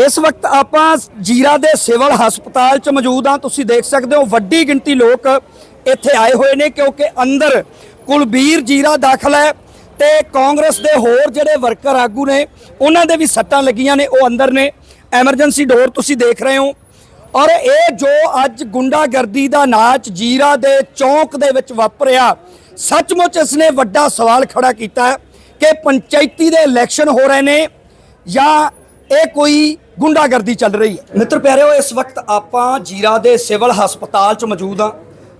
ਇਸ ਵਕਤ ਆਪਾਂ ਜੀਰਾ ਦੇ ਸਿਵਲ ਹਸਪਤਾਲ 'ਚ ਮੌਜੂਦ ਹਾਂ। ਤੁਸੀਂ ਦੇਖ ਸਕਦੇ ਹੋ ਵੱਡੀ ਗਿਣਤੀ ਲੋਕ ਇੱਥੇ ਆਏ ਹੋਏ ਨੇ ਕਿਉਂਕਿ ਅੰਦਰ ਕੁਲਬੀਰ ਜੀਰਾ ਦਾਖਲ ਹੈ ਤੇ ਕਾਂਗਰਸ ਦੇ ਹੋਰ ਜਿਹੜੇ ਵਰਕਰ ਆਗੂ ਨੇ, ਉਹਨਾਂ ਦੇ ਵੀ ਸੱਟਾਂ ਲੱਗੀਆਂ ਨੇ, ਉਹ ਅੰਦਰ ਨੇ। ਐਮਰਜੈਂਸੀ ਡੋਰ ਤੁਸੀਂ ਦੇਖ ਰਹੇ ਹੋ। ਔਰ ਇਹ ਜੋ ਅੱਜ ਗੁੰਡਾਗਰਦੀ ਦਾ ਨਾਚ ਜੀਰਾ ਦੇ ਚੌਂਕ ਦੇ ਵਿੱਚ ਵਾਪਰਿਆ, ਸੱਚਮੁੱਚ ਇਸ ਨੇ ਵੱਡਾ ਸਵਾਲ ਖੜਾ ਕੀਤਾ ਕਿ ਪੰਚਾਇਤੀ ਦੇ ਇਲੈਕਸ਼ਨ ਹੋ ਰਹੇ ਨੇ ਜਾਂ ਇਹ ਕੋਈ ਗੁੰਡਾਗਰਦੀ ਚੱਲ ਰਹੀ ਹੈ। ਮਿੱਤਰ ਪਿਆਰਿਓ, ਇਸ ਵਕਤ ਆਪਾਂ ਜੀਰਾ ਦੇ ਸਿਵਲ ਹਸਪਤਾਲ 'ਚ ਮੌਜੂਦ ਹਾਂ।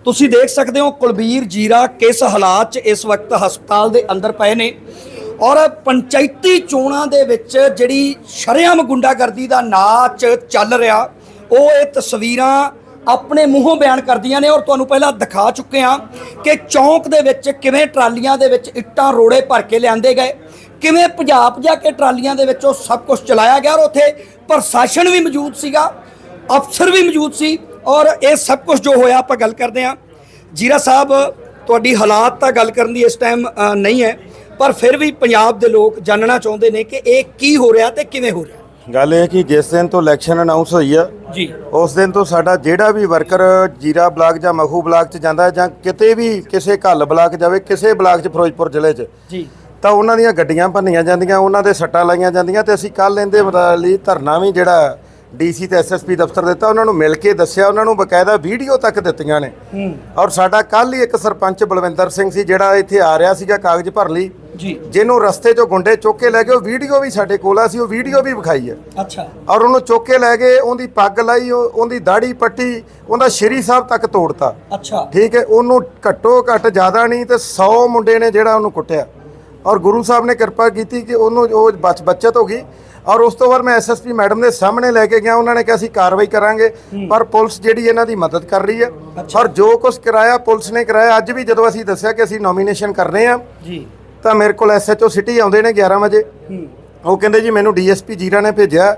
ਤੁਸੀਂ ਦੇਖ ਸਕਦੇ ਹੋ, ਕੁਲਬੀਰ ਜੀਰਾ ਕਿਸ ਹਾਲਾਤ 'ਚ ਇਸ ਵਕਤ ਹਸਪਤਾਲ ਦੇ ਅੰਦਰ ਪਏ ਨੇ ਔਰ ਪੰਚਾਇਤੀ ਚੋਣਾਂ ਦੇ ਵਿੱਚ ਜਿਹੜੀ ਸ਼ਰੇਆਮ ਗੁੰਡਾਗਰਦੀ ਦਾ ਨਾਚ ਚੱਲ ਰਿਹਾ, ਉਹ ਇਹ ਤਸਵੀਰਾਂ ਆਪਣੇ ਮੂੰਹੋਂ ਬਿਆਨ ਕਰਦੀਆਂ ਨੇ ਔਰ ਤੁਹਾਨੂੰ ਪਹਿਲਾਂ ਦਿਖਾ ਚੁੱਕੇ ਹਾਂ ਕਿ ਚੌਂਕ ਦੇ ਵਿੱਚ ਕਿਵੇਂ ਟਰਾਲੀਆਂ ਦੇ ਵਿੱਚ ਇੱਟਾਂ ਰੋੜੇ ਭਰ ਕੇ ਲਿਆਂਦੇ ਗਏ। ਕਿਵੇਂ ਪੰਜਾਬ ਜਾ ਕੇ ਟਰਾਲੀਆਂ ਦੇ ਵਿੱਚ ਸਭ ਕੁਝ ਚਲਾਇਆ ਗਿਆ ਔਰ ਉੱਥੇ ਪ੍ਰਸ਼ਾਸਨ ਵੀ ਮੌਜੂਦ ਸੀਗਾ ਅਫਸਰ ਵੀ ਮੌਜੂਦ ਸੀ ਔਰ ਇਹ ਸਭ ਕੁਝ ਜੋ ਹੋਇਆ ਆਪਾਂ ਗੱਲ ਕਰਦੇ ਹਾਂ। ਜੀਰਾ ਸਾਹਿਬ ਤੁਹਾਡੀ ਹਾਲਾਤ ਤਾਂ ਗੱਲ ਕਰਨ ਦੀ ਇਸ ਟਾਈਮ ਨਹੀਂ ਹੈ ਪਰ ਫਿਰ ਵੀ ਪੰਜਾਬ ਦੇ ਲੋਕ ਜਾਣਨਾ ਚਾਹੁੰਦੇ ਨੇ ਕਿ ਇਹ ਕੀ ਹੋ ਰਿਹਾ ਤੇ ਕਿਵੇਂ ਹੋ ਰਿਹਾ? ਗੱਲ ਇਹ ਕਿ ਜਿਸ ਦਿਨ ਤੋਂ ਇਲੈਕਸ਼ਨ ਅਨਾਉਂਸ ਹੋਈ ਆ ਜੀ। ਉਸ ਦਿਨ ਤੋਂ ਸਾਡਾ ਜਿਹੜਾ ਵੀ ਵਰਕਰ ਜੀਰਾ ਬਲਾਕ ਜਾਂ ਮਖੂ ਬਲਾਕ 'ਚ ਜਾਂਦਾ ਜਾਂ ਕਿਤੇ ਵੀ ਕਿਸੇ ਘੱਲ ਬਲਾਕ ਜਾਵੇ ਕਿਸੇ ਬਲਾਕ 'ਚ ਫਿਰੋਜ਼ਪੁਰ ਜ਼ਿਲ੍ਹੇ 'ਚ ਜੀ। ਤਾਂ ਉਹਨਾਂ ਦੀਆਂ ਗੱਡੀਆਂ ਭੰਨੀਆਂ ਜਾਂਦੀਆਂ ਉਹਨਾਂ ਦੇ ਸੱਟਾਂ ਲਾਈਆਂ ਜਾਂਦੀਆਂ ਤੇ ਅਸੀਂ ਕੱਲ ਇਹਦੇ ਲਈ ਧਰਨਾ ਵੀ ਜਿਹੜਾ ਡੀਸੀ ਤੇ ਐਸਐਸਪੀ ਦਫ਼ਤਰ ਦਿੱਤਾ ਉਹਨਾਂ ਨੂੰ ਮਿਲ ਕੇ ਦੱਸਿਆ ਉਹਨਾਂ ਨੂੰ ਬਕਾਇਦਾ ਵੀਡੀਓ ਤੱਕ ਦਿੱਤੀਆਂ ਨੇ। ਔਰ ਸਾਡਾ ਕੱਲ ਹੀ ਇੱਕ ਸਰਪੰਚ ਬਲਵਿੰਦਰ ਸਿੰਘ ਸੀ ਜਿਹੜਾ ਇੱਥੇ ਆ ਰਿਹਾ ਸੀਗਾ ਕਾਗਜ਼ ਭਰਨ ਲਈ। ਜੀ। ਜਿਹਨੂੰ ਰਸਤੇ 'ਚੋਂ ਗੁੰਡੇ ਚੁੱਕ ਕੇ ਲੈ ਗਏ ਉਹ ਵੀਡੀਓ ਵੀ ਸਾਡੇ ਕੋਲ ਆ ਸੀ ਉਹ ਵੀਡੀਓ ਵੀ ਵਿਖਾਈ ਹੈ। ਅੱਛਾ। ਔਰ ਉਹਨੂੰ ਚੁੱਕ ਕੇ ਲੈ ਗਏ ਉਹਦੀ ਪੱਗ ਲਾਈ ਉਹ- ਉਹਦੀ ਦਾੜੀ ਪੱਟੀ ਉਹਦਾ ਸ਼੍ਰੀ ਸਾਹਿਬ ਤੱਕ ਤੋੜਤਾ। ਅੱਛਾ। ਠੀਕ ਹੈ ਉਹਨੂੰ ਘੱਟੋ ਘੱਟ ਜ਼ਿਆਦਾ ਨਹੀਂ ਤੇ 100 ਮੁੰਡੇ ਨੇ ਜਿਹੜਾ ਉਹਨੂੰ ਕੁੱਟਿਆ। ਔਰ ਗੁਰੂ ਸਾਹਿਬ ਨੇ ਕਿਰਪਾ ਕੀਤੀ ਕਿ ਉਹਨੂੰ ਉਹ ਬਚ ਬਚਤ ਹੋ ਗਈ। ਔਰ ਉਸ ਤੋਂ ਬਾਅਦ ਮੈਂ ਐਸਐਸਪੀ ਮੈਡਮ ਦੇ ਸਾਹਮਣੇ ਲੈ ਕੇ ਗਿਆ। ਉਹਨਾਂ ਨੇ ਕਿਹਾ ਅਸੀਂ ਕਾਰਵਾਈ ਕਰਾਂਗੇ ਪਰ ਪੁਲਿਸ ਜਿਹੜੀ ਇਹਨਾਂ ਦੀ ਮਦਦ ਕਰ ਰਹੀ ਹੈ। ਔਰ ਜੋ ਕੁਝ ਕਰਾਇਆ ਪੁਲਿਸ ਨੇ ਕਰਾਇਆ। ਅੱਜ ਵੀ ਜਦੋਂ ਅਸੀਂ ਦੱਸਿਆ ਕਿ ਅਸੀਂ ਨੋਮੀਨੇਸ਼ਨ ਕਰਨੇ ਆ ਜੀ। ਤਾਂ ਮੇਰੇ ਕੋਲ ਐਸਐਚਓ ਸਿਟੀ ਆਉਂਦੇ ਨੇ 11 ਵਜੇ। ਉਹ ਕਹਿੰਦੇ ਜੀ ਮੈਨੂੰ ਡੀਐਸਪੀ ਜੀਰਾ ਨੇ ਭੇਜਿਆ।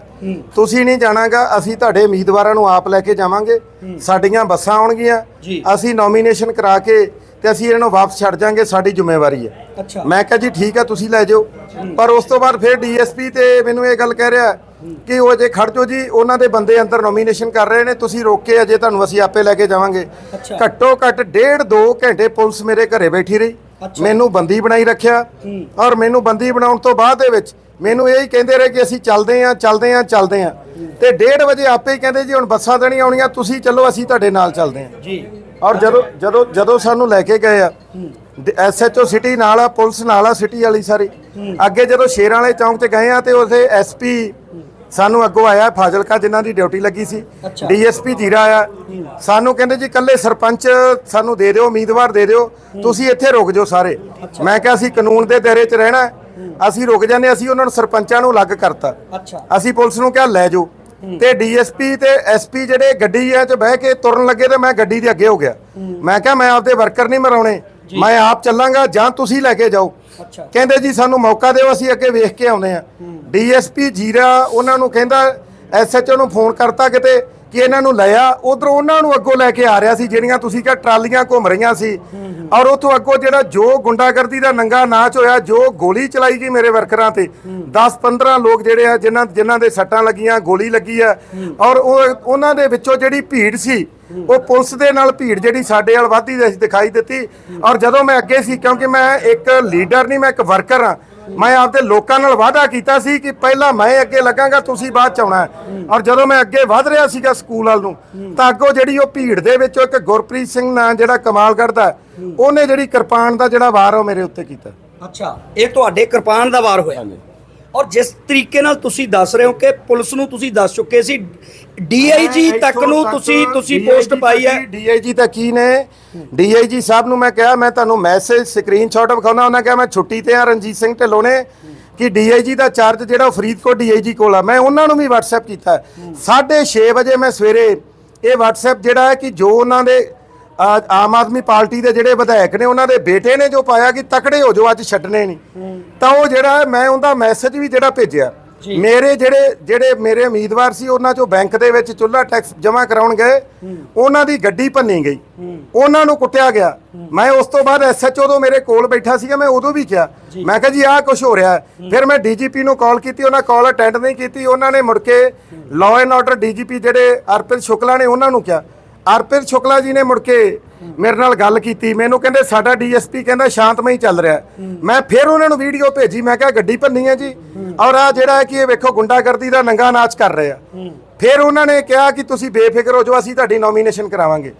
ਤੁਸੀਂ ਨਹੀਂ ਜਾਣਾਗਾ ਅਸੀਂ ਤੁਹਾਡੇ ਉਮੀਦਵਾਰਾਂ ਨੂੰ ਆਪ ਲੈ ਕੇ ਜਾਵਾਂਗੇ। ਸਾਡੀਆਂ ਬੱਸਾਂ ਆਉਣਗੀਆਂ। ਅਸੀਂ ਨੋਮੀਨੇਸ਼ਨ ਕਰਾ ਕੇ ਤੇ ਅਸੀਂ ਇਹਨਾਂ ਨੂੰ ਵਾਪਸ ਛੱਡ ਜਾਾਂਗੇ ਸਾਡੀ ਜ਼ਿੰਮੇਵਾਰੀ ਹੈ। ਅੱਛਾ। ਮੈਂ ਕਿਹਾ ਜੀ ਠੀਕ ਹੈ ਤੁਸੀਂ ਲੈ ਜਾਓ। ਪਰ ਉਸ ਤੋਂ ਬਾਅਦ ਫਿਰ ਡੀਐਸਪੀ ਤੇ ਮੈਨੂੰ ਇਹ ਗੱਲ ਕਹਿ ਰਿਹਾ ਕਿ ਉਹ ਅਜੇ ਖੜ ਜਾਓ ਜੀ ਉਹਨਾਂ ਦੇ ਬੰਦੇ ਅੰਦਰ ਨੋਮੀਨੇਸ਼ਨ ਕਰ ਰਹੇ ਨੇ ਤੁਸੀਂ ਰੋਕ ਕੇ ਅਜੇ ਤੁਹਾਨੂੰ ਅਸੀਂ ਆਪੇ ਲੈ ਕੇ ਜਾਵਾਂਗੇ। ਘੱਟੋ ਘੱਟ ਡੇਢ ਦੋ ਘੰਟੇ ਪੁਲਿਸ ਮੇਰੇ ਘਰੇ ਬੈਠੀ ਰਹੀ। ਮੈਨੂੰ ਬੰਦੀ ਬਣਾਈ ਰੱਖਿਆ ਔਰ ਮੈਨੂੰ ਬੰਦੀ ਬਣਾਉਣ ਤੋਂ ਬਾਅਦ ਦੇ ਵਿੱਚ ਮੈਨੂੰ ਇਹ ਹੀ ਕਹਿੰਦੇ ਰਹੇ ਕਿ ਅਸੀਂ ਚੱਲਦੇ ਆਂ ਚੱਲਦੇ ਆਂ ਚੱਲਦੇ ਆਂ ਤੇ 1:30 ਵਜੇ ਆਪੇ ਹੀ ਕਹਿੰਦੇ ਜੀ ਹੁਣ ਬੱਸਾਂ ਨਹੀਂ ਆਉਣੀਆਂ ਤੁਸੀਂ ਚੱਲੋ ਅਸੀਂ ਤੁਹਾਡੇ ਨਾਲ ਚੱਲਦੇ ਆਂ ਜੀ। ਔਰ ਜਦੋਂ ਜਦੋਂ ਜਦੋਂ ਸਾਨੂੰ ਲੈ ਕੇ ਗਏ ਆ ਐਸਐਚਓ ਸਿਟੀ ਨਾਲ ਆ ਪੁਲਿਸ ਨਾਲ ਆ ਸਿਟੀ ਵਾਲੀ ਸਾਰੀ। ਅੱਗੇ ਜਦੋਂ ਸ਼ੇਰਾਂ ਵਾਲੇ ਚੌਂਕ ਤੇ ਗਏ ਆ ਤੇ ਉਥੇ ਐਸਪੀ ਸਾਨੂੰ ਅੱਗੋਂ ਆਇਆ ਫਾਜ਼ਿਲਕਾ ਜਿਨ੍ਹਾਂ ਦੀ ਡਿਊਟੀ ਲੱਗੀ ਸੀ। ਡੀਐਸਪੀ ਜੀਰਾ ਆਇਆ ਸਾਨੂੰ ਕਹਿੰਦੇ ਜੀ ਕੱਲੇ ਸਰਪੰਚ ਸਾਨੂੰ ਦੇ ਦਿਓ ਉਮੀਦਵਾਰ ਦੇ ਦਿਓ। ਤੁਸੀਂ ਇੱਥੇ ਰੁਕ ਜਾਓ ਸਾਰੇ। ਮੈਂ ਕਿਹਾ ਅਸੀਂ ਕਾਨੂੰਨ ਦੇ ਦਾਇਰੇ 'ਚ ਰਹਿਣਾ। ਅਸੀਂ ਰੁਕ ਜਾਂਦੇ ਅਸੀਂ ਉਹਨਾਂ ਨੂੰ ਸਰਪੰਚਾਂ ਨੂੰ ਅਲੱਗ ਕਰਤਾ। ਅਸੀਂ ਪੁਲਿਸ ਨੂੰ ਕਿਹਾ ਲੈ ਜਾਓ। ਤੇ ਡੀਐਸਪੀ ਤੇ ਐਸਪੀ ਜਿਹੜੇ ਗੱਡੀ ਐ ਚ ਬਹਿ ਕੇ ਤੁਰਨ ਲੱਗੇ ਤੇ ਮੈਂ ਗੱਡੀ ਦੇ ਅੱਗੇ ਹੋ ਗਿਆ। ਮੈਂ ਕਿਹਾ ਮੈਂ ਆਪਦੇ ਵਰਕਰ ਨਹੀਂ ਮਰਾਉਣੇ। ਮੈਂ ਆਪ ਚੱਲਾਂਗਾ ਜਾਂ ਤੁਸੀਂ ਲੈ ਕੇ ਜਾਓ। ਕਹਿੰਦੇ ਜੀ ਸਾਨੂੰ ਮੌਕਾ ਦਿਓ ਅਸੀਂ ਅੱਗੇ ਵੇਖ ਕੇ ਆਉਨੇ ਆ ਡੀਐਸਪੀ ਜੀਰਾ ਉਹਨਾਂ ਨੂੰ ਕਹਿੰਦਾ ਐਸਐਚਓ ਨੂੰ ਫੋਨ ਕਰਤਾ ਕਿਤੇ ਕਿ ਇਹਨਾਂ ਨੂੰ ਲਿਆ, ਉਧਰ ਉਹਨਾਂ ਨੂੰ ਅੱਗੋਂ ਲੈ ਕੇ ਆ ਰਿਹਾ ਸੀ, ਜਿਹੜੀਆਂ ਤੁਸੀਂ ਕਿਹਾ ਟਰਾਲੀਆਂ ਘੁੰਮ ਰਹੀਆਂ ਸੀ। ਔਰ ਉਥੋਂ ਅੱਗੋਂ ਜਿਹੜਾ ਜੋ ਗੁੰਡਾਗਰਦੀ ਦਾ ਨੰਗਾ ਨਾਚ ਹੋਇਆ, ਜੋ ਗੋਲੀ ਚਲਾਈ ਗਈ ਮੇਰੇ ਵਰਕਰਾਂ ਤੇ। 10 15 ਲੋਕ ਜਿਹੜੇ ਆ, ਜਿਨ੍ਹਾਂ ਜਿਨ੍ਹਾਂ ਦੇ ਸੱਟਾਂ ਲੱਗੀਆਂ, ਗੋਲੀ ਲੱਗੀ ਆ। ਔਰ ਉਹ, ਉਹਨਾਂ ਦੇ ਵਿੱਚੋਂ ਜਿਹੜੀ ਭੀੜ ਸੀ, ਉਹ ਪੁਲਿਸ ਦੇ ਨਾਲ ਭੀੜ ਜਿਹੜੀ ਸਾਡੇ ਵੱਲ ਵੱਧਦੀ ਦਿਖਾਈ ਦਿੱਤੀ। ਔਰ ਜਦੋਂ ਮੈਂ ਅੱਗੇ ਸੀ, ਕਿਉਂਕਿ ਮੈਂ ਇੱਕ ਲੀਡਰ ਨਹੀਂ, ਮੈਂ ਇੱਕ ਵਰਕਰ ਆ ਮੈਂ ਆਪਦੇ ਲੋਕਾਂ ਨਾਲ ਵਾਅਦਾ ਕੀਤਾ ਸੀ ਕਿ ਪਹਿਲਾਂ ਮੈਂ ਅੱਗੇ ਲੱਗਾਂਗਾ ਤੁਸੀਂ ਬਾਅਦ ਚ ਆਉਣਾ। ਔਰ ਜਦੋਂ ਮੈਂ ਅੱਗੇ ਵਧ ਰਿਹਾ ਸੀਗਾ ਸਕੂਲ ਵੱਲ ਨੂੰ ਤਾਂ ਅੱਗੋਂ ਜਿਹੜੀ ਉਹ ਭੀੜ ਦੇ ਵਿੱਚ ਇੱਕ ਗੁਰਪ੍ਰੀਤ ਸਿੰਘ ਨਾਂ ਜਿਹੜਾ ਕਮਾਲਗੜ੍ਹ ਦਾ ਉਹਨੇ ਜਿਹੜੀ ਕਿਰਪਾਨ ਦਾ ਜਿਹੜਾ ਵਾਰ ਉਹ ਮੇਰੇ ਉੱਤੇ ਕੀਤਾ। ਅੱਛਾ ਇਹ ਤੁਹਾਡੇ ਕਿਰਪਾਨ ਦਾ ਵਾਰ ਹੋਇਆ। ਔਰ ਜਿਸ ਤਰੀਕੇ ਨਾਲ ਤੁਸੀਂ ਦੱਸ ਰਹੇ ਹੋ ਕਿ ਪੁਲਿਸ ਨੂੰ ਤੁਸੀਂ ਦੱਸ ਚੁੱਕੇ ਸੀ ਡੀਆਈਜੀ ਤੱਕ ਨੂੰ ਤੁਸੀਂ ਤੁਸੀਂ ਪੋਸਟ ਪਾਈ ਹੈ। ਡੀਆਈਜੀ ਤਾਂ ਕੀ ਨੇ? ਡੀਆਈਜੀ ਸਾਹਿਬ ਨੂੰ ਮੈਂ ਕਿਹਾ ਮੈਂ ਤੁਹਾਨੂੰ ਮੈਸੇਜ ਸਕਰੀਨਸ਼ਾਟ ਵਿਖਾਉਣਾ ਉਹਨਾਂ ਕਿਹਾ ਮੈਂ ਛੁੱਟੀ ਤੇ ਆ ਰਣਜੀਤ ਸਿੰਘ ਢਿੱਲੋਂ ਨੇ ਕਿ ਡੀਆਈਜੀ ਦਾ ਚਾਰਜ ਜਿਹੜਾ ਉਹ ਫਰੀਦਕੋਟ ਡੀਆਈਜੀ ਕੋਲ ਆ। ਮੈਂ ਉਹਨਾਂ ਨੂੰ ਵੀ WhatsApp ਕੀਤਾ। 6:30 ਵਜੇ ਮੈਂ ਸਵੇਰੇ ਇਹ WhatsApp ਜਿਹੜਾ ਹੈ ਕਿ ਜੋ ਉਹਨਾਂ ਦੇ ਆਮ ਆਦਮੀ ਪਾਰਟੀ ਦੇ ਜਿਹੜੇ ਵਿਧਾਇਕ ਨੇ ਉਹਨਾਂ ਦੇ ਬੇਟੇ ਨੇ ਜੋ ਪਾਇਆ ਕਿ ਤਕੜੇ ਹੋ ਜਾਓ ਅੱਜ ਛੱਡਣੇ ਨਹੀਂ। ਤਾਂ ਉਹ ਜਿਹੜਾ ਮੈਂ ਉਹਦਾ ਮੈਸੇਜ ਵੀ ਜਿਹੜਾ ਭੇਜਿਆ। ਮੇਰੇ ਜਿਹੜੇ ਜਿਹੜੇ ਮੇਰੇ ਉਮੀਦਵਾਰ ਸੀ ਉਹਨਾਂ ਚੋਂ ਬੈਂਕ ਦੇ ਵਿੱਚ ਚੁੱਲਾ ਟੈਕਸ ਜਮ੍ਹਾਂ ਕਰਾਉਣ ਗਏ। ਉਹਨਾਂ ਦੀ ਗੱਡੀ ਭੰਨੀ ਗਈ। ਉਹਨਾਂ ਨੂੰ ਕੁੱਟਿਆ ਗਿਆ। ਮੈਂ ਉਸ ਤੋਂ ਬਾਅਦ ਐਸਐਚਓ ਤੋਂ ਮੇਰੇ ਕੋਲ ਬੈਠਾ ਸੀਗਾ ਮੈਂ ਉਦੋਂ ਵੀ ਕਿਹਾ। ਮੈਂ ਕਿਹਾ ਜੀ ਆਹ ਕੁਝ ਹੋ ਰਿਹਾ। ਫਿਰ ਮੈਂ ਡੀਜੀਪੀ ਨੂੰ ਕਾਲ ਕੀਤੀ ਉਹਨਾਂ ਕਾਲ ਅਟੈਂਡ ਨਹੀਂ ਕੀਤੀ। ਉਹਨਾਂ ਨੇ ਮੁੜ ਕੇ ਲਾਅ ਐਂਡ ਆਰਡਰ ਡੀਜੀਪੀ ਜਿਹੜੇ ਅਰਪਿਤ ਸ਼ੁਕਲਾ ਨੇ ਉਹਨਾਂ ਨੂੰ ਕਿਹਾ। ਅਰਪਿਤ ਸ਼ੁਕਲਾ ਜੀ ਨੇ ਮੁੜ ਕੇ ਮੇਰੇ ਨਾਲ ਗੱਲ ਕੀਤੀ। ਮੈਨੂੰ ਕਹਿੰਦੇ ਸਾਡਾ ਡੀਐਸਪੀ ਕਹਿੰਦਾ ਸ਼ਾਂਤਮਈ ਚੱਲ ਰਿਹਾ। ਮੈਂ ਫਿਰ ਉਹਨਾਂ ਨੂੰ ਵੀਡੀਓ ਭੇਜੀ। ਮੈਂ ਕਿਹਾ ਗੱਡੀ ਭੰਨੀ ਹੈ ਜੀ। ਔਰ ਆ ਜਿਹੜਾ ਹੈ ਕਿ ਇਹ ਵੇਖੋ ਗੁੰਡਾਗਰਦੀ ਦਾ ਨੰਗਾ ਨਾਚ ਕਰ ਰਹੇ ਆ। ਫਿਰ ਉਹਨਾਂ ਨੇ ਕਿਹਾ ਕਿ ਤੁਸੀਂ ਬੇਫਿਕਰ ਹੋ ਜਾਓ ਅਸੀਂ ਤੁਹਾਡੀ ਨੋਮੀਨੇਸ਼ਨ ਕਰਾਵਾਂਗੇ।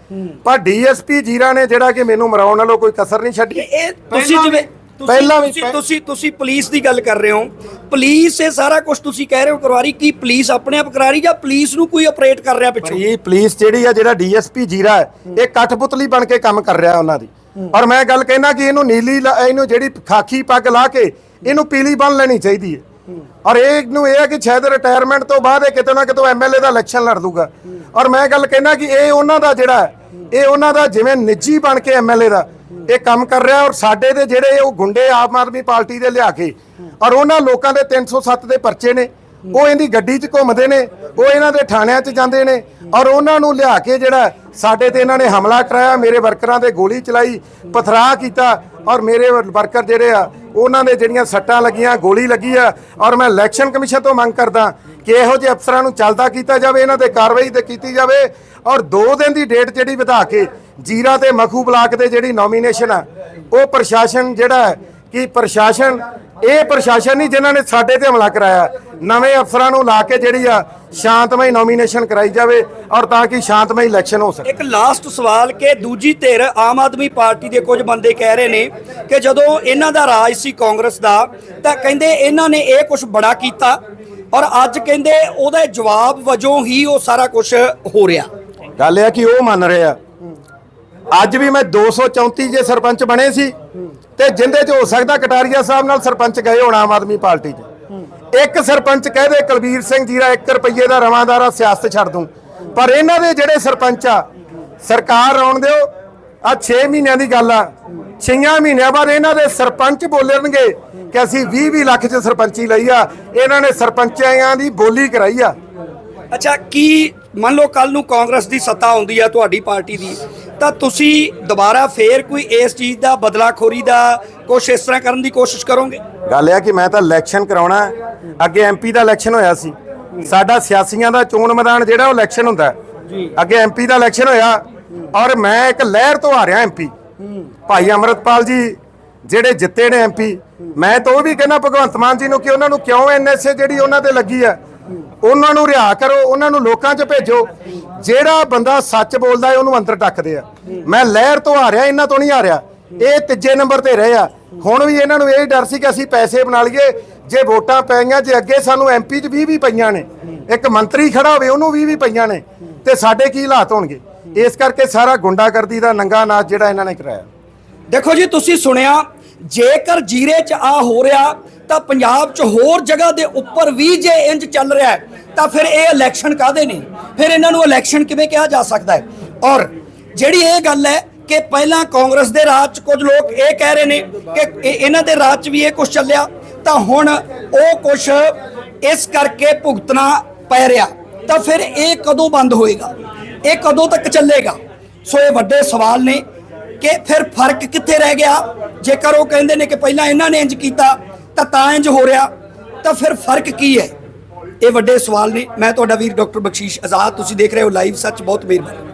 ਪਰ ਡੀਐਸਪੀ ਜੀਰਾ ਨੇ ਜਿਹੜਾ ਕਿ ਮੈਨੂੰ ਮਰਾਉਣ ਨਾਲੋਂ ਕੋਈ ਕਸਰ ਨਹੀਂ ਛੱਡੀ। ਇਹ ਤੁਸੀਂ ਜਿਵੇਂ ਪਹਿਲਾਂ ਵੀ ਤੁਸੀਂ ਤੁਸੀਂ ਤੁਸੀਂ ਪੁਲਿਸ ਦੀ ਗੱਲ ਕਰ ਰਹੇ ਹੋ। ਪੁਲਿਸ ਇਹ ਸਾਰਾ ਕੁਝ ਤੁਸੀਂ ਕਹਿ ਰਹੇ ਹੋ ਕਰਵਾ ਰਹੀ ਕੀ ਪੁਲਿਸ ਆਪਣੇ ਆਪ ਕਰਾ ਰਹੀ ਜਾਂ ਪੁਲਿਸ ਨੂੰ ਕੋਈ ਆਪਰੇਟ ਕਰ ਰਿਹਾ ਪਿੱਛੋਂ? ਇਹ ਪੁਲਿਸ ਜਿਹੜੀ ਆ ਜਿਹੜਾ ਡੀਐਸਪੀ ਜੀਰਾ ਹੈ ਇਹ ਕਠਪੁਤਲੀ ਬਣ ਕੇ ਕੰਮ ਕਰ ਰਿਹਾ ਉਹਨਾਂ ਦੀ। ਔਰ ਮੈਂ ਗੱਲ ਕਹਿਣਾ ਕਿ ਇਹਨੂੰ ਨੀਲੀ ਇਹਨੂੰ ਜਿਹੜੀ ਖਾਕੀ ਪੱਗ ਲਾ ਕੇ ਇਹਨੂੰ ਪੀਲੀ ਬੰਨ ਲੈਣੀ ਚਾਹੀਦੀ ਹੈ। ਔਰ ਇਹ ਨੂੰ ਇਹ ਹੈ ਕਿ ਸ਼ਾਇਦ ਰਿਟਾਇਰਮੈਂਟ ਤੋਂ ਬਾਅਦ ਇਹ ਕਿਤੇ ਨਾ ਕਿਤੇ ਐਮਐਲਏ ਦਾ ਇਲੈਕਸ਼ਨ ਲੜ ਦੂਗਾ ਔਰ ਮੈਂ ਗੱਲ ਕਹਿਣਾ ਕਿ ਇਹ ਉਹਨਾਂ ਦਾ ਜਿਹੜਾ ਇਹ ਉਹਨਾਂ ਦਾ ਜਿਵੇਂ ਨਿੱਜੀ ਬਣ ਕੇ ਐਮਐਲਏ ਦਾ ਇਹ ਕੰਮ ਕਰ ਰਿਹਾ ਔਰ ਸਾਡੇ ਦੇ ਜਿਹੜੇ ਉਹ ਗੁੰਡੇ ਆਮ ਆਦਮੀ ਪਾਰਟੀ ਦੇ ਲਿਆ ਕੇ ਔਰ ਉਹਨਾਂ ਲੋਕਾਂ ਦੇ 307 ਦੇ ਪਰਚੇ ਨੇ, ਉਹ ਇਹਦੀ ਗੱਡੀ 'ਚ ਘੁੰਮਦੇ ਨੇ, ਉਹ ਇਹਨਾਂ ਦੇ ਥਾਣਿਆਂ 'ਚ ਜਾਂਦੇ ਨੇ ਔਰ ਉਹਨਾਂ ਨੂੰ ਲਿਆ ਕੇ ਜਿਹੜਾ ਸਾਡੇ ਤੇ ਇਹਨਾਂ ਨੇ ਹਮਲਾ ਕਰਾਇਆ, ਮੇਰੇ ਵਰਕਰਾਂ ਤੇ ਗੋਲੀ ਚਲਾਈ ਪਥਰਾ ਕੀਤਾ ਔਰ ਮੇਰੇ ਵਰਕਰ ਜਿਹੜੇ ਆ, ਉਹਨਾਂ ਦੇ ਜਿਹੜੀਆਂ ਸੱਟਾਂ ਲੱਗੀਆਂ, ਗੋਲੀ ਲੱਗੀ ਆ ਔਰ ਮੈਂ ਇਲੈਕਸ਼ਨ ਕਮਿਸ਼ਨ ਤੋਂ ਮੰਗ ਕਰਦਾ ਕਿ ਇਹੋ ਜਿਹੇ ਅਫਸਰਾਂ ਨੂੰ ਚੱਲਦਾ ਕੀਤਾ ਜਾਵੇ, ਇਹਨਾਂ ਤੇ ਕਾਰਵਾਈ ਤੇ ਕੀਤੀ ਜਾਵੇ ਔਰ 2 ਦਿਨ ਦੀ ਡੇਟ ਜਿਹੜੀ ਵਧਾ ਕੇ ਜੀਰਾ ਤੇ ਮਖੂ ਬਲਾਕ ਦੇ ਜਿਹੜੀ ਨੋਮੀਨੇਸ਼ਨ ਆ ਉਹ ਪ੍ਰਸ਼ਾਸਨ ਜਿਹੜਾ ਕਿ ਪ੍ਰਸ਼ਾਸਨ ਇਹ ਪ੍ਰਸ਼ਾਸਨ ਨਹੀਂ ਜਿਨ੍ਹਾਂ ਨੇ ਸਾਡੇ ਤੇ ਹਮਲਾ ਕਰਾਇਆ ਨਵੇਂ ਅਫਸਰਾਂ ਨੂੰ ਲਾ ਕੇ ਜਿਹੜੀ ਆ ਸ਼ਾਂਤਮਈ ਨੋਮੀਨੇਸ਼ਨ ਕਰਾਈ ਜਾਵੇ ਔਰ ਤਾਂ ਕਿ ਸ਼ਾਂਤਮਈ ਇਲੈਕਸ਼ਨ ਹੋ ਸਕੇ। ਇੱਕ ਲਾਸਟ ਸਵਾਲ ਕਿ ਦੂਜੀ ਧਿਰ ਆਮ ਆਦਮੀ ਪਾਰਟੀ ਦੇ ਕੁਝ ਬੰਦੇ ਕਹਿ ਰਹੇ ਨੇ ਕਿ ਜਦੋਂ ਇਹਨਾਂ ਦਾ ਰਾਜ ਸੀ ਕਾਂਗਰਸ ਦਾ ਤਾਂ ਕਹਿੰਦੇ ਇਹਨਾਂ ਨੇ ਇਹ ਕੁਝ ਬੜਾ ਕੀਤਾ ਔਰ ਅੱਜ ਕਹਿੰਦੇ ਉਹਦੇ ਜਵਾਬ ਵਜੋਂ ਹੀ ਉਹ ਸਾਰਾ ਕੁਝ ਹੋ ਰਿਹਾ। ਗੱਲ ਇਹ ਆ ਕਿ ਉਹ ਮੰਨ ਰਹੇ ਆ। ਅੱਜ ਵੀ ਮੈਂ 234 ਜੇ ਸਰਪੰਚ ਬਣੇ ਸੀ ਤੇ ਜਿੰਦੇ 'ਚ ਹੋ ਸਕਦਾ ਕਟਾਰੀਆ ਸਾਹਿਬ ਨਾਲ ਸਰਪੰਚ ਗਏ ਹੋਣ ਆਮ ਆਦਮੀ ਪਾਰਟੀ 'ਚ। ਇੱਕ ਸਰਪੰਚ ਕਹਦੇ ਕੁਲਬੀਰ ਸਿੰਘ ਜੀਰਾ 1 ਰੁਪਏ ਦਾ ਰਵਾਂਦਾਰਾ ਸਿਆਸਤ ਛੱਡ ਦੂੰ। ਪਰ ਇਹਨਾਂ ਦੇ ਜਿਹੜੇ ਸਰਪੰਚ ਆ, ਸਰਕਾਰ ਆਉਣ ਦਿਓ ਆ 6 ਮਹੀਨਿਆਂ ਦੀ ਗੱਲ ਆ। 6 ਮਹੀਨਿਆਂ ਬਾਅਦ ਇਹਨਾਂ ਦੇ ਸਰਪੰਚ ਬੋਲਣਗੇ ਕਿ ਅਸੀਂ 20 20 ਲੱਖ 'ਚ ਸਰਪੰਚੀ ਲਈ ਆ। ਇਹਨਾਂ ਨੇ ਸਰਪੰਚਾਂ ਦੀ ਬੋਲੀ ਕਰਾਈ ਆ। ਅੱਛਾ, ਕੀ ਮੰਨ ਲਓ ਕੱਲ ਨੂੰ ਕਾਂਗਰਸ ਦੀ ਸੱਤਾ ਆਉਂਦੀ ਆ ਤੁਹਾਡੀ ਪਾਰਟੀ ਦੀ ਤਾਂ ਤੁਸੀਂ ਦੁਬਾਰਾ ਫੇਰ ਕੋਈ ਇਸ ਚੀਜ਼ ਦਾ ਬਦਲਾਖੋਰੀ ਦਾ ਕੁਛ ਇਸ ਤਰ੍ਹਾਂ ਕਰਨ ਦੀ ਕੋਸ਼ਿਸ਼ ਕਰੋਗੇ? ਗੱਲ ਇਹ ਆ ਕਿ ਮੈਂ ਤਾਂ ਇਲੈਕਸ਼ਨ ਕਰਾਉਣਾ ਹੈ। ਅੱਗੇ ਐਮਪੀ ਦਾ ਇਲੈਕਸ਼ਨ ਹੋਇਆ ਸੀ। ਸਾਡਾ ਸਿਆਸੀਆਂ ਦਾ ਚੋਣ ਮੈਦਾਨ ਜਿਹੜਾ ਉਹ ਇਲੈਕਸ਼ਨ ਹੁੰਦਾ ਹੈ। ਅੱਗੇ ਐਮਪੀ ਦਾ ਇਲੈਕਸ਼ਨ ਹੋਇਆ ਔਰ ਮੈਂ ਇੱਕ ਲਹਿਰ ਤੋਂ ਆ ਰਿਹਾ ਐਮਪੀ ਭਾਈ ਅਮਰਤਪਾਲ ਜੀ ਜਿਹੜੇ ਜਿੱਤੇ ਨੇ ਐਮਪੀ ਮੈਂ ਤਾਂ ਉਹ ਵੀ ਕਹਿੰਦਾ ਭਗਵੰਤ ਮਾਨ ਜੀ ਨੂੰ ਕਿ ਉਹਨਾਂ ਨੂੰ ਕਿਉਂ ਐਨਐਸਏ ਜਿਹੜੀ ਉਹਨਾਂ ਤੇ ਲੱਗੀ ਆ ਉਹਨਾਂ ਨੂੰ ਰਿਹਾ ਕਰੋ ਉਹਨਾਂ ਨੂੰ ਲੋਕਾਂ 'ਚ ਭੇਜੋ। ਜਿਹੜਾ ਬੰਦਾ ਸੱਚ ਬੋਲਦਾ ਹੈ, ਉਹਨੂੰ ਅੰਦਰ ਟੱਕਦੇ ਆ। ਮੈਂ ਲਹਿਰ ਤੋਂ ਆ ਰਿਹਾ ਇਹਨਾਂ ਤੋਂ ਨਹੀਂ ਆ ਰਿਹਾ ਇਹ ਤੀਜੇ ਨੰਬਰ ਤੇ ਰਹੇ ਆ। ਹੁਣ ਵੀ ਇਹਨਾਂ ਨੂੰ ਇਹ ਡਰ ਸੀ ਕਿ ਅਸੀਂ ਪੈਸੇ ਬਣਾ ਲਈਏ। ਜੇ ਵੋਟਾਂ ਪੈ ਗਈਆਂ ਜੇ ਅੱਗੇ ਸਾਨੂੰ ਐਮਪੀ 'ਚ 20 ਵੀ ਪਈਆਂ ਨੇ, ਇੱਕ ਮੰਤਰੀ ਖੜਾ ਹੋਵੇ, ਉਹਨੂੰ 20 ਵੀ ਪਈਆਂ ਨੇ, ਤੇ ਸਾਡੇ ਕੀ ਹਾਲਾਤ ਹੋਣਗੇ? ਇਸ ਕਰਕੇ ਸਾਰਾ ਗੁੰਡਾਗਰਦੀ ਦਾ ਨੰਗਾ ਨਾਚ ਜਿਹੜਾ ਇਹਨਾਂ ਨੇ ਕਰਾਇਆ। ਦੇਖੋ ਜੀ, ਤੁਸੀਂ ਸੁਣਿਆ, ਜੇਕਰ ਜੀਰੇ 'ਚ ਆ ਹੋ ਰਿਹਾ, ਤਾਂ ਪੰਜਾਬ 'ਚ ਹੋਰ ਜਗ੍ਹਾ ਦੇ ਉੱਪਰ ਵੀ ਜੇ ਇੰਜ ਚੱਲ ਰਿਹਾ ਤਾਂ ਫਿਰ ਇਹ ਇਲੈਕਸ਼ਨ ਕਾਦੇ ਨੇ? ਫਿਰ ਇਹਨਾਂ ਨੂੰ ਇਲੈਕਸ਼ਨ ਕਿਵੇਂ ਕਿਹਾ ਜਾ ਸਕਦਾ ਹੈ? ਔਰ ਜਿਹੜੀ ਇਹ ਗੱਲ ਹੈ ਕਿ ਪਹਿਲਾਂ ਕਾਂਗਰਸ ਦੇ ਰਾਜ 'ਚ ਕੁਝ ਲੋਕ ਇਹ ਕਹਿ ਰਹੇ ਨੇ ਕਿ ਇਹਨਾਂ ਦੇ ਰਾਜ 'ਚ ਵੀ ਇਹ ਕੁਝ ਚੱਲਿਆ, ਤਾਂ ਹੁਣ ਉਹ ਕੁਝ ਇਸ ਕਰਕੇ ਭੁਗਤਣਾ ਪੈ ਰਿਹਾ, ਤਾਂ ਫਿਰ ਇਹ ਕਦੋਂ ਬੰਦ ਹੋਏਗਾ? ਇਹ ਕਦੋਂ ਤੱਕ ਚੱਲੇਗਾ? ਸੋ ਇਹ ਵੱਡੇ ਸਵਾਲ ਨੇ ਕਿ ਫਿਰ ਫ਼ਰਕ ਕਿੱਥੇ ਰਹਿ ਗਿਆ? ਜੇਕਰ ਉਹ ਕਹਿੰਦੇ ਨੇ ਕਿ ਪਹਿਲਾਂ ਇਹਨਾਂ ਨੇ ਇੰਜ ਕੀਤਾ, ਤਾਂ ਤਾਂ ਇੰਜ ਹੋ ਰਿਹਾ, ਤਾਂ ਫਿਰ ਫ਼ਰਕ ਕੀ ਹੈ? ਇਹ ਵੱਡੇ ਸਵਾਲ ਨੇ। ਮੈਂ ਤੁਹਾਡਾ ਵੀਰ ਡਾਕਟਰ ਬਖਸ਼ੀਸ਼ ਆਜ਼ਾਦ। ਤੁਸੀਂ ਦੇਖ ਰਹੇ ਹੋ ਲਾਈਵ। ਸੱਚ ਬਹੁਤ ਮਿਹਰਬਾਨੀ।